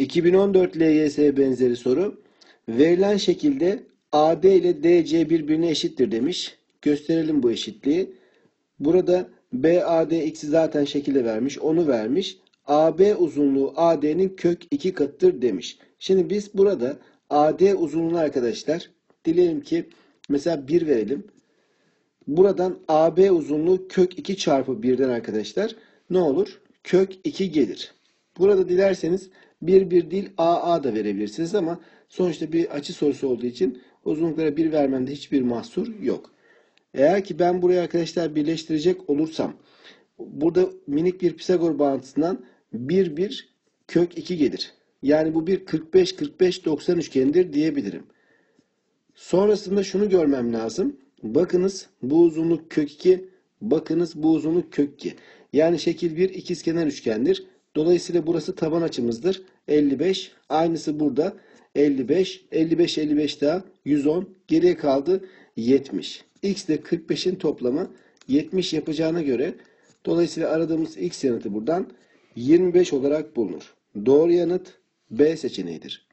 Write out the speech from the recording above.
2014 LYS benzeri soru. Verilen şekilde AD ile DC birbirine eşittir demiş. Gösterelim bu eşitliği. Burada BAD x'i zaten şekilde vermiş. Onu vermiş. AB uzunluğu AD'nin kök 2 katıdır demiş. Şimdi biz burada AD uzunluğunu arkadaşlar dileyelim ki mesela 1 verelim. Buradan AB uzunluğu kök 2 çarpı 1'den arkadaşlar ne olur? Kök 2 gelir. Burada dilerseniz 1 1 değil AA da verebilirsiniz ama sonuçta bir açı sorusu olduğu için uzunluklara 1 vermemde hiçbir mahsur yok. Eğer ki ben buraya arkadaşlar birleştirecek olursam burada minik bir Pisagor bağıntısından 1 1 kök 2 gelir. Yani bu bir 45 45 90 üçgenidir diyebilirim. Sonrasında şunu görmem lazım. Bakınız bu uzunluk kök 2, bakınız bu uzunluk kök 2. Yani şekil bir ikizkenar üçgendir. Dolayısıyla burası taban açımızdır. 55. Aynısı burada. 55. 55 55 daha 110. Geriye kaldı 70. X ile 45'in toplamı 70 yapacağına göre dolayısıyla aradığımız X yanıtı buradan 25 olarak bulunur. Doğru yanıt B seçeneğidir.